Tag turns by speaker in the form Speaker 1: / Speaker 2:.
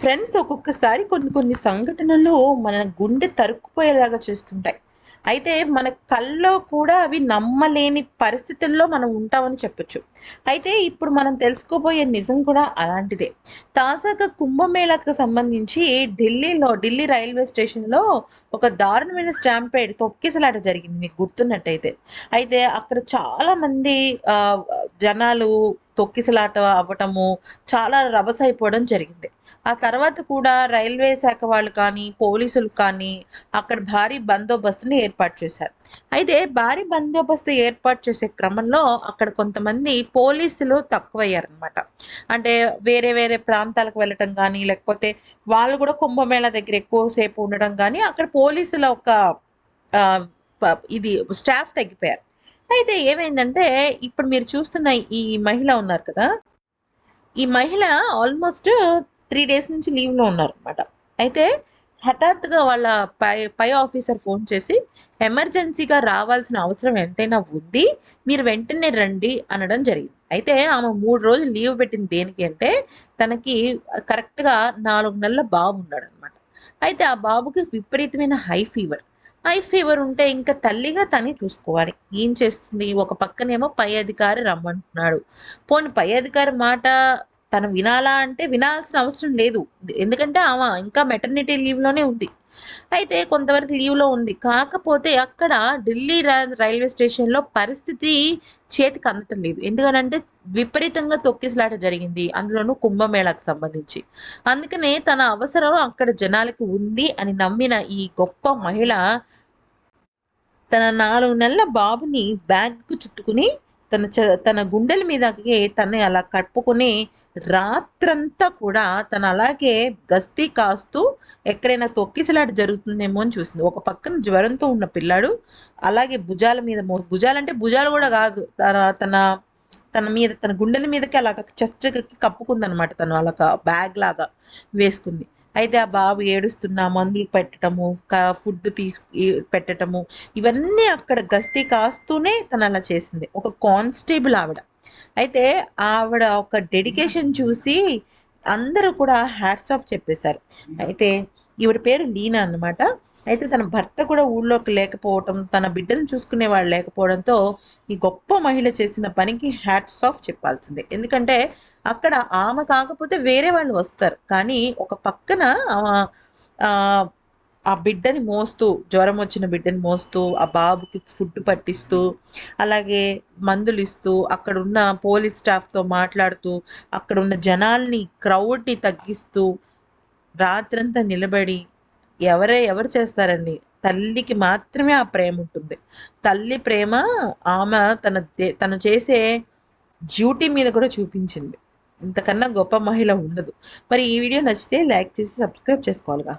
Speaker 1: Friends ఒక్కొక్కసారి కొన్ని కొన్ని సంఘటనలు మన గుండె తరుక్కుపోయేలాగా చేస్తుంటాయి. అయితే మన కల్లో కూడా అవి నమ్మలేని పరిస్థితుల్లో మనం ఉంటామని చెప్పొచ్చు. అయితే ఇప్పుడు మనం తెలుసుకోబోయే నిజం కూడా అలాంటిదే. తాజాగా కుంభమేళాకు సంబంధించి ఢిల్లీలో ఢిల్లీ రైల్వే స్టేషన్లో ఒక దారుణమైన స్టాంపేడ్ తొక్కిసలాట జరిగింది మీకు గుర్తున్నట్టయితే. అయితే అక్కడ చాలామంది జనాలు తొక్కిసలాట అవ్వటము చాలా రభస అయిపోవడం జరిగింది. ఆ తర్వాత కూడా రైల్వే శాఖ వాళ్ళు కానీ పోలీసులు కానీ అక్కడ భారీ బందోబస్తుని ఏర్పాటు చేశారు. అయితే భారీ బందోబస్తు ఏర్పాటు చేసే క్రమంలో అక్కడ కొంతమంది పోలీసులు తక్కువయ్యారనమాట అంటే వేరే వేరే ప్రాంతాలకు వెళ్ళటం కానీ లేకపోతే వాళ్ళు కూడా కుంభమేళా దగ్గర ఎక్కువసేపు ఉండడం కానీ అక్కడ పోలీసుల ఒక ఇది స్టాఫ్ తగ్గిపోయారు. అయితే ఏమైందంటే ఇప్పుడు మీరు చూస్తున్న ఈ మహిళ ఉన్నారు కదా ఈ మహిళ ఆల్మోస్ట్ త్రీ డేస్ నుంచి లీవ్లో ఉన్నారు అనమాట అయితే హఠాత్తుగా వాళ్ళ పై పై ఆఫీసర్ ఫోన్ చేసి ఎమర్జెన్సీగా రావాల్సిన అవసరం ఎంతైనా ఉంది మీరు వెంటనే రండి అనడం జరిగింది. అయితే ఆమె మూడు రోజులు లీవ్ పెట్టింది దేనికి అంటే తనకి కరెక్ట్గా నాలుగు నెలల బాబు ఉన్నాడు అనమాట అయితే ఆ బాబుకి విపరీతమైన హై ఫీవర్. హై ఫీవర్ ఉంటే ఇంకా తల్లిగా తని చూసుకోవాలి. ఏం చేస్తుంది? ఒక పక్కనేమో పై అధికారి రమ్మంటున్నాడు. పోని పై అధికారి మాట తను వినాలా అంటే వినాల్సిన అవసరం లేదు. ఎందుకంటే ఆమె ఇంకా మెటర్నిటీ లీవ్లోనే ఉంది. అయితే కొంతవరకు లీవ్లో ఉంది. కాకపోతే అక్కడ ఢిల్లీ రైల్వే స్టేషన్లో పరిస్థితి చేతికి అందటం లేదు. ఎందుకనంటే విపరీతంగా తొక్కిసలాట జరిగింది. అందులోనూ కుంభమేళాకు సంబంధించి. అందుకనే తన అవసరం అక్కడ జనాలకి ఉంది అని నమ్మిన ఈ గొప్ప మహిళ తన నాలుగు నెలల బాబుని బ్యాగ్కు చుట్టుకుని తన చ తన గుండెల మీదకి తను అలా కట్టుకుని రాత్రంతా కూడా తను అలాగే గస్తీ కాస్తూ ఎక్కడైనా తొక్కిసలాట జరుగుతుందేమో అని చూసింది. ఒక పక్కన జ్వరంతో ఉన్న పిల్లాడు అలాగే భుజాల మీద భుజాలంటే భుజాలు కూడా కాదు. తన తన తన మీద తన గుండెల మీదకి అలా చెస్ట్ కప్పుకుందనమాట తను. అలా బ్యాగ్ లాగా వేసుకుంది. అయితే ఆ బాబు ఏడుస్తున్న మందులు పెట్టడము ఫుడ్ తీసు పెట్టడము ఇవన్నీ అక్కడ గస్తీ కాస్తూనే తను అలా చేసింది. ఒక కానిస్టేబుల్ ఆవిడ. అయితే ఆవిడ ఒక డెడికేషన్ చూసి అందరూ కూడా హ్యాట్స్ ఆఫ్ చెప్పేశారు. అయితే ఈవిడ పేరు లీనా అన్నమాట. అయితే తన భర్త కూడా ఊళ్ళోకి లేకపోవటం తన బిడ్డను చూసుకునే వాళ్ళు లేకపోవడంతో ఈ గొప్ప మహిళ చేసిన పనికి హ్యాట్స్ ఆఫ్ చెప్పాల్సిందే. ఎందుకంటే అక్కడ ఆమె కాకపోతే వేరే వాళ్ళు వస్తారు. కానీ ఒక పక్కన ఆమె ఆ, ఆ బిడ్డని మోస్తూ జ్వరం వచ్చిన బిడ్డని మోస్తూ ఆ బాబుకి ఫుడ్ పట్టిస్తూ అలాగే మందులు ఇస్తూ అక్కడ ఉన్న పోలీస్ స్టాఫ్తో మాట్లాడుతూ అక్కడ ఉన్న జనాల్ని క్రౌడ్ని తగ్గిస్తూ రాత్రంతా నిలబడి ఎవరే ఎవరు చేస్తారండి? తల్లికి మాత్రమే ఆ ప్రేమ ఉంటుంది. తల్లి ప్రేమ ఆమె తన తను చేసే డ్యూటీ మీద కూడా చూపించింది. ఇంతకన్నా గొప్ప మహిళ ఉండదు. మరి ఈ వీడియో నచ్చితే లైక్ చేసి సబ్స్క్రైబ్ చేసుకోవాలిగా.